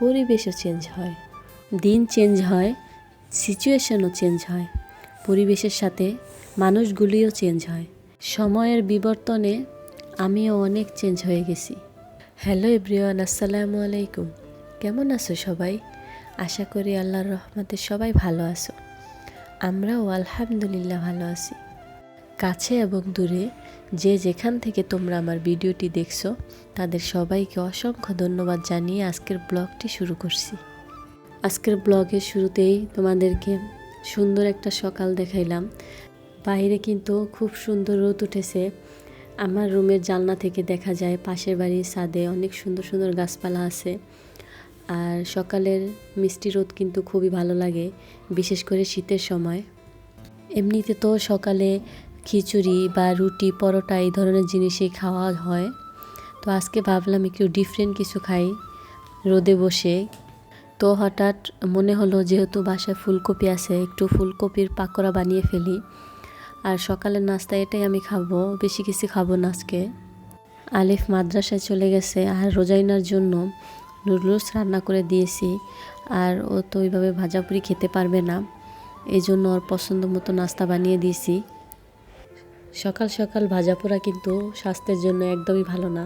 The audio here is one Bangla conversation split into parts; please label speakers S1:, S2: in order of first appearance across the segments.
S1: পরিবেশও চেঞ্জ হয়। দিন চেঞ্জ হয় সিচুয়েশনও চেঞ্জ হয়। পরিবেশের সাথে মানুষগুলিও চেঞ্জ হয়। সময়ের বিবর্তনে আমিও অনেক চেঞ্জ হয়ে গেছি। হ্যালো এভরিওয়ান আসসালামু আলাইকুম। কেমন আছো সবাই? আশা করি আল্লাহর রহমতে সবাই ভালো আছো। আমরাও আলহামদুলিল্লাহ ভালো আছি। কাছে এবং দূরে যে যেখান থেকে তোমরা আমার ভিডিওটি দেখছ, তাদের সবাইকে অসংখ্য ধন্যবাদ জানিয়ে আজকের ব্লগটি শুরু করছি। আজকের ব্লগের শুরুতেই তোমাদেরকে সুন্দর একটা সকাল দেখাইলাম। বাইরে কিন্তু খুব সুন্দর রোদ উঠেছে। আমার রুমের জানলা থেকে দেখা যায় পাশের বাড়ির ছাদে অনেক সুন্দর সুন্দর গাছপালা আছে। আর সকালের মিষ্টি রোদ কিন্তু খুবই ভালো লাগে, বিশেষ করে শীতের সময়। এমনিতে তো সকালে খিচুড়ি বা রুটি, পরোটা এই ধরনের জিনিসই খাওয়া হয়। তো আজকে ভাবলাম একটু ডিফারেন্ট কিছু খাই রোদে বসে। তো হঠাৎ মনে হলো যেহেতু বাসায় ফুলকপি আছে, একটু ফুলকপির পাকোড়া বানিয়ে ফেলি। আর সকালের নাস্তা এটাই আমি খাব, বেশি কিছু খাব না আজকে। আলিফ মাদ্রাসায় চলে গেছে আর রোজাইনার জন্য নুডলস রান্না করে দিয়েছি। আর ও তো ওইভাবে ভাজাপুরি খেতে পারবে না। এই জন্য ওর পছন্দ মতো নাস্তা বানিয়ে দিয়েছি। সকাল সকাল ভাজা পোড়া কিন্তু স্বাস্থ্যের জন্য একদমই ভালো না,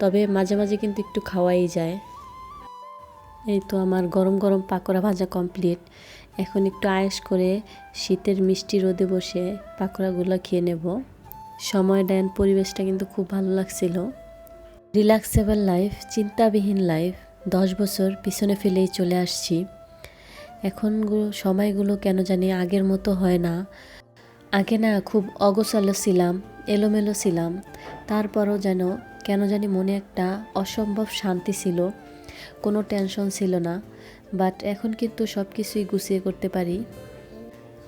S1: তবে মাঝে মাঝে কিন্তু একটু খাওয়াই যায়। এই তো আমার গরম গরম পাকোড়া ভাজা কমপ্লিট এখন একটু আয়েস করে শীতের মিষ্টি রোদে বসে পাকোড়াগুলো খেয়ে নেব। সময় দেন পরিবেশটা কিন্তু খুব ভালো লাগছিল। রিল্যাক্সেবল লাইফ, চিন্তাবিহীন লাইফ, দশ বছর পিছনে ফেলেই চলে আসছি। এখন সময়গুলো কেন জানি আগের মতো হয় না। আগে না খুব অগোছালো ছিলাম, এলোমেলো ছিলাম। তারপরও যেন, কেন জানি মনে একটা অসম্ভব শান্তি ছিল। কোনো টেনশন ছিল না। বাট এখন কিন্তু সব কিছুই গুছিয়ে করতে পারি।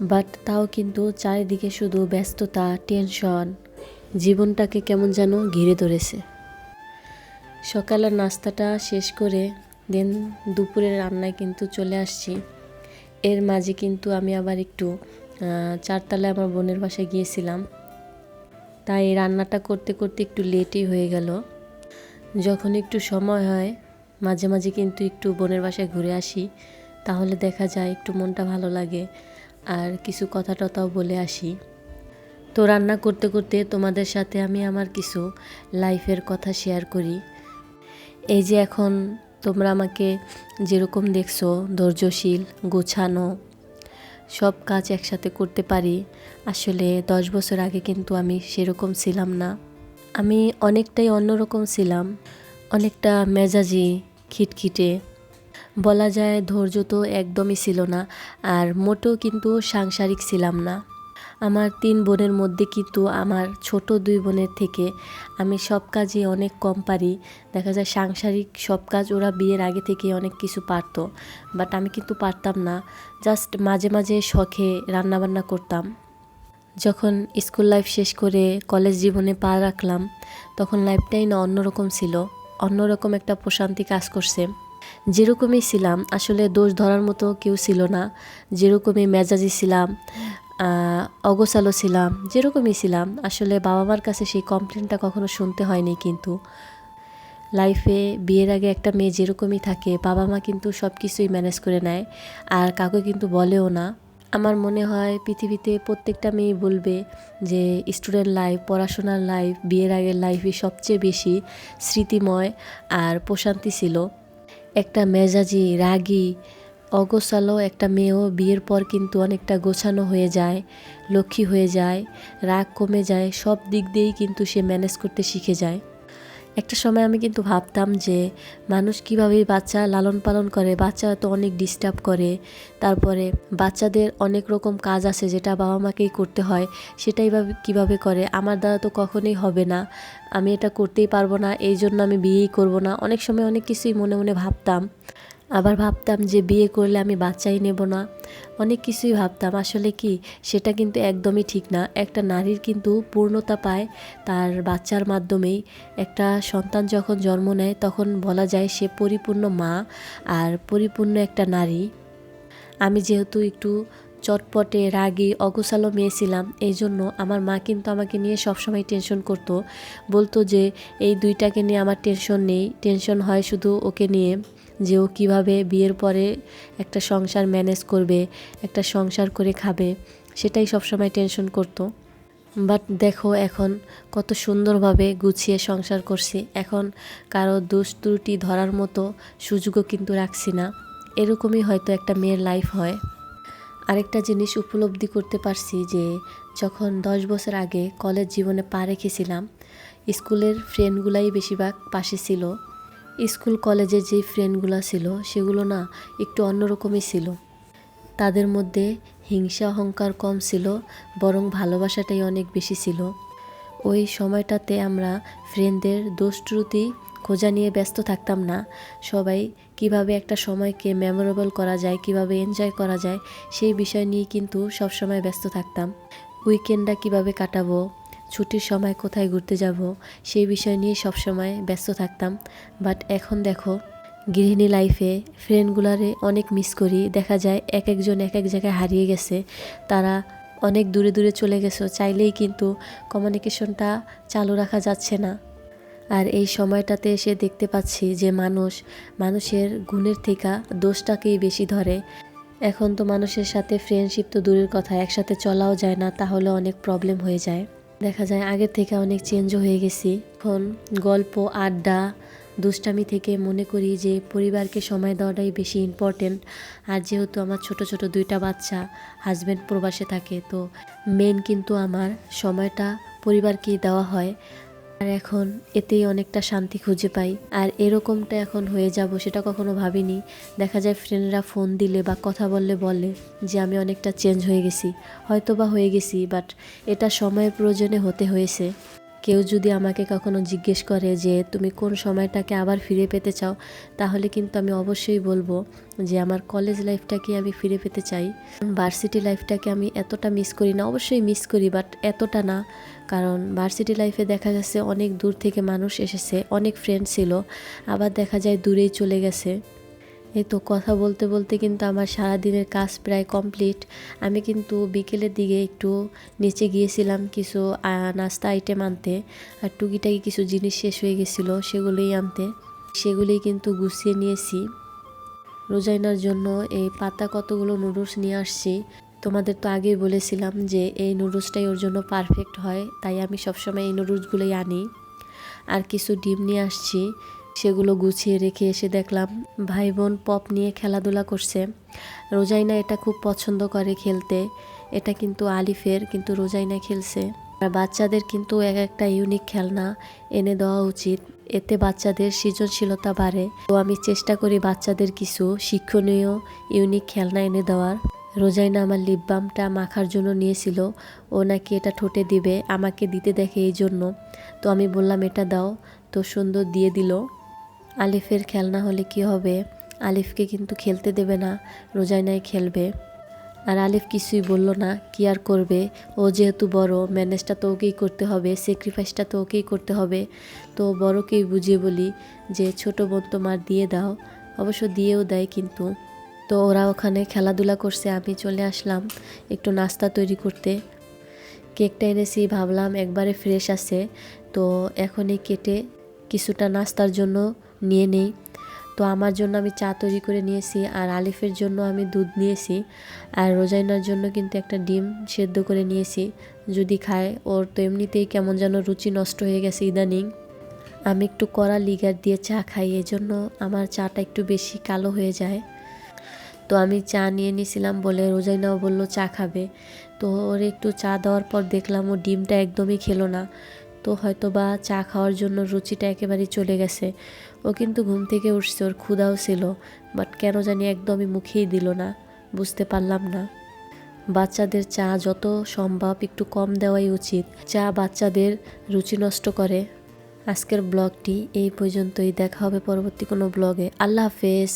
S1: বাট তাও কিন্তু চারিদিকে শুধু ব্যস্ততা, টেনশন। জীবনটাকে কেমন যেন ঘিরে ধরেছে। সকালের নাস্তাটা শেষ করে, দেন দুপুরের রান্নায় কিন্তু চলে আসছি। এর মাঝে কিন্তু আমি আবার একটু চারতলায় আমার বোনের বাসায় গিয়েছিলাম। তাই রান্নাটা করতে করতে একটু লেটই হয়ে গেল। যখন একটু সময় হয়, মাঝে মাঝে কিন্তু একটু বোনের বাসায় ঘুরে আসি। তাহলে দেখা যায় একটু মনটা ভালো লাগে, আর কিছু কথা টথাও বলে আসি। তো রান্না করতে করতে তোমাদের সাথে আমি আমার কিছু লাইফের কথা শেয়ার করি। এই যে এখন তোমরা আমাকে যেরকম দেখছ, ধৈর্যশীল, গোছানো সব কাজ একসাথে করতে পারি। আসলে দশ বছর আগে কিন্তু আমি সেরকম ছিলাম না। আমি অনেকটাই অন্যরকম ছিলাম। অনেকটা মেজাজি খিটখিটে। বলা যায় ধৈর্য তো একদমই ছিল না। আর মোটেও কিন্তু সাংসারিক ছিলাম না। আমার তিন বোনের মধ্যে কিন্তু আমার ছোট দুই বোনের থেকে আমি সব কাজই অনেক কম পারি। দেখা যায় সাংসারিক সব কাজ ওরা বিয়ের আগে থেকে অনেক কিছু পারত বাট আমি কিন্তু পারতাম না। জাস্ট মাঝে মাঝে শখে রান্নাবান্না করতাম। যখন স্কুল লাইফ শেষ করে কলেজ জীবনে পা রাখলাম, তখন লাইফটাই না অন্যরকম ছিল। অন্যরকম একটা প্রশান্তি কাজ করছে। যেরকমই ছিলাম, আসলে দোষ ধরার মতো কেউ ছিল না। যেরকমই মেজাজি ছিলাম অগোছালো ছিলাম, যেরকমই ছিলাম। আসলে বাবা মার কাছে সেই কমপ্লেনটা কখনো শুনতে হয়নি কিন্তু। লাইফে বিয়ের আগে একটা মেয়ে যেরকমই থাকে বাবা মা কিন্তু সব কিছুই ম্যানেজ করে নেয়, আর কাউকে কিন্তু বলেও না। আমার মনে হয় পৃথিবীতে প্রত্যেকটা মেয়ে বলবে যে স্টুডেন্ট লাইফ পড়াশোনার লাইফ বিয়ের আগের লাইফই সবচেয়ে বেশি স্মৃতিময় আর প্রশান্তি ছিল। একটা মেজাজি, রাগী অগোছালো একটা মেয়েও বিয়ের পর কিন্তু অনেকটা গোছানো হয়ে যায়, লক্ষ্মী হয়ে যায়, রাগ কমে যায়, সব দিক দিয়েই কিন্তু সে ম্যানেজ করতে শিখে যায়। একটা সময় আমি কিন্তু ভাবতাম যে, মানুষ কীভাবে বাচ্চা লালন পালন করে, বাচ্চা তো অনেক ডিস্টার্ব করে, তারপরে বাচ্চাদের অনেক রকম কাজ আছে যেটা বাবা মাকেই করতে হয় সেটাই কীভাবে করে, আমার দ্বারা তো কখনোই হবে না, আমি এটা করতেই পারব না, এই জন্য আমি বিয়েই করব না, অনেক সময় অনেক কিছুই মনে মনে ভাবতাম। আবার ভাবতাম যে বিয়ে করলে আমি বাচ্চাই নেব না। অনেক কিছুই ভাবতাম। আসলে কি, সেটা কিন্তু একদমই ঠিক না। একটা নারীর কিন্তু পূর্ণতা পায় তার বাচ্চার মাধ্যমেই। একটা সন্তান যখন জন্ম নেয়, তখন বলা যায় সে পরিপূর্ণ মা আর পরিপূর্ণ একটা নারী। আমি যেহেতু একটু চটপটে, রাগি, অগোছালো মেয়ে ছিলাম, এই জন্য আমার মা কিন্তু আমাকে নিয়ে সবসময় টেনশন করতো। বলতো যে, এই দুইটাকে নিয়ে আমার টেনশন নেই। টেনশন হয় শুধু ওকে নিয়ে। যে ও কীভাবে বিয়ের পরে একটা সংসার ম্যানেজ করবে, একটা সংসার করে খাবে, সেটাই সবসময় টেনশন করতো। বাট দেখো এখন কত সুন্দরভাবে গুছিয়ে সংসার করছি। এখন কারও দোষ ত্রুটি ধরার মতো সুযোগও কিন্তু রাখছি না। এরকমই হয়তো একটা মেয়ের লাইফ হয়। আরেকটা জিনিস উপলব্ধি করতে পারছি যে, যখন দশ বছর আগে কলেজ জীবনে পা রেখেছিলাম, স্কুলের ফ্রেন্ডগুলাই বেশিরভাগ পাশে ছিল। স্কুল কলেজের যেই ফ্রেন্ডগুলো ছিল, সেগুলো না একটু অন্যরকমই ছিল। তাদের মধ্যে হিংসা, অহংকার কম ছিল, বরং ভালোবাসাটাই অনেক বেশি ছিল। ওই সময়টাতে আমরা ফ্রেন্ডদের দোষ ত্রুটি খোঁজা নিয়ে ব্যস্ত থাকতাম না। সবাই কীভাবে একটা সময়কে মেমোরেবল করা যায়, কীভাবে এনজয় করা যায়, সেই বিষয় নিয়ে কিন্তু সবসময় ব্যস্ত থাকতাম। উইকেন্ডটা কীভাবে কাটাবো ছুটির সময় কোথায় ঘুরতে যাব সেই বিষয় নিয়ে সবসময় ব্যস্ত থাকতাম। বাট এখন দেখো, গৃহিণী লাইফে ফ্রেন্ডগুলারে অনেক মিস করি। দেখা যায় এক একজন এক এক জায়গায় হারিয়ে গেছে। তারা অনেক দূরে দূরে চলে গেছে। চাইলেই কিন্তু কমিউনিকেশনটা চালু রাখা যাচ্ছে না। আর এই সময়টাতে এসে দেখতে পাচ্ছি যে মানুষ, মানুষের গুণের থেকে দোষটাকেই বেশি ধরে। এখন তো মানুষের সাথে ফ্রেন্ডশিপ তো দূরের কথা, একসাথে চলাও যায় না, তাহলে অনেক প্রবলেম হয়ে যায়। দেখা যায় আগের থেকে অনেক চেঞ্জও হয়ে গেছি। এখন গল্প, আড্ডা, দুষ্টামি থেকে মনে করি যে পরিবারকে সময় দেওয়াটাই বেশি ইম্পর্টেন্ট আর যেহেতু আমার ছোট ছোট দুইটা বাচ্চা হাজব্যান্ড প্রবাসে থাকে, তো মেন কিন্তু আমার সময়টা পরিবারকেই দেওয়া হয়। আর এখন এতেই অনেকটা শান্তি খুঁজে পাই। আর এরকমটা এখন হয়ে যাব সেটা কখনো ভাবিনি। দেখা যায় ফ্রেন্ডরা ফোন দিলে বা কথা বললে বলে যে আমি অনেকটা চেঞ্জ হয়ে গেছি। হয়তো বা হয়ে গেছি বাট এটা সময়ের প্রয়োজনে হতে হয়েছে। কেউ যদি আমাকে কখনো জিজ্ঞেস করে যে, তুমি কোন সময়টাকে আবার ফিরে পেতে চাও? তাহলে কিন্তু আমি অবশ্যই বলব যে, আমার কলেজ লাইফটাকে আমি ফিরে পেতে চাই। ভার্সিটি লাইফটাকে আমি এতটা মিস করি না। অবশ্যই মিস করি বাট এতটা না। কারণ ভার্সিটি লাইফে দেখা যাচ্ছে অনেক দূর থেকে মানুষ এসেছে, অনেক ফ্রেন্ড ছিল। আবার দেখা যায় দূরেই চলে গেছে। এই তো কথা বলতে বলতে কিন্তু আমার সারাদিনের কাজ প্রায় কমপ্লিট আমি কিন্তু বিকেলের দিকে একটু নিচে গিয়েছিলাম কিছু নাস্তা আইটেম আনতে। আর টুকিটাকি কিছু জিনিস শেষ হয়ে গেছিল, সেগুলোই আনতে। সেগুলোই কিন্তু গুছিয়ে নিয়েছি। রোজাইনার জন্য এই পাতা কতগুলো নুডলস নিয়ে আসছি, তোমাদের তো আগেই বলেছিলাম যে এই নুডলসটাই ওর জন্য পারফেক্ট হয়, তাই আমি সবসময় এই নুডলসগুলোই আনি। আর কিছু ডিম নিয়ে আসছি সেগুলো গুছিয়ে রেখে এসে দেখলাম ভাই বোন পপ নিয়ে খেলাধুলা করছে। রোজাইনা এটা খুব পছন্দ করে খেলতে। এটা কিন্তু আলিফের, কিন্তু রোজাইনা খেলছে। আর বাচ্চাদের কিন্তু এক একটা ইউনিক খেলনা এনে দেওয়া উচিত। এতে বাচ্চাদের সৃজনশীলতা বাড়ে। তো আমি চেষ্টা করি বাচ্চাদের কিছু শিক্ষণীয় ইউনিক খেলনা এনে দেওয়ার। রোজাইনা আমার লিপ বামটা মাখার জন্য নিয়েছিল। ও নাকি এটা ঠোঁটে দিবে, আমাকে দিতে দেখে এই জন্য। তো আমি বললাম, এটা দাও। তো সুন্দর দিয়ে দিল। আলিফের খেলনা হলে কি হবে? আলিফকে কিন্তু খেলতে দেবে না রোজাইনাই খেলবে। আর আলিফ কিছুই বলল না, কি আর করবে? ও যেহেতু বড়, ম্যানেজটা তো ওকেই করতে হবে স্যাক্রিফাইসটা তো ওকেই করতে হবে। তো বড়কেই বুঝিয়ে বলি যে, ছোট বোন তোমার দিয়ে দাও। অবশ্য দিয়েও দেয় কিন্তু। তো ওরা ওখানে খেলাধুলা করছে, আমি চলে আসলাম একটু নাস্তা তৈরি করতে। কেকটা এনেছি, ভাবলাম একবারে ফ্রেশ আছে। তো এখনই কেটে কিছুটা নাস্তার জন্য নিয়ে নেই। তো আমার জন্য আমি চা তৈরি করে নিয়েছি আর আলিফের জন্য আমি দুধ নিয়েছি। আর রোজাইনার জন্য কিন্তু একটা ডিম সেদ্ধ করে নিয়েছি। যদি খায়, ওর তো এমনিতেই কেমন যেন রুচি নষ্ট হয়ে গেছে ইদানিং। আমি একটু কড়া লিগার দিয়ে চা খাই, এজন্য আমার চাটা একটু বেশি কালো হয়ে যায়। তো আমি চা নিয়ে নিয়েছিলাম বলে রোজাইনাও বলল চা খাবে। তো ওর একটু চা দেওয়ার পর দেখলাম ও ডিমটা একদমই খেলো না। তো হয়তো বা চা খাওয়ার জন্য রুচিটা একেবারেই চলে গেছে। ও কিন্তু ঘুম থেকে উঠছে, ওর ক্ষুধাও ছিল বাট কেন জানি একদমই মুখেই দিল না, বুঝতে পারলাম না। বাচ্চাদের চা যত সম্ভব একটু কম দেওয়াই উচিত, চা বাচ্চাদের রুচি নষ্ট করে। আজকের ব্লগটি এই পর্যন্তই, দেখা হবে পরবর্তী কোনো ব্লগে। আল্লাহ হাফেজ।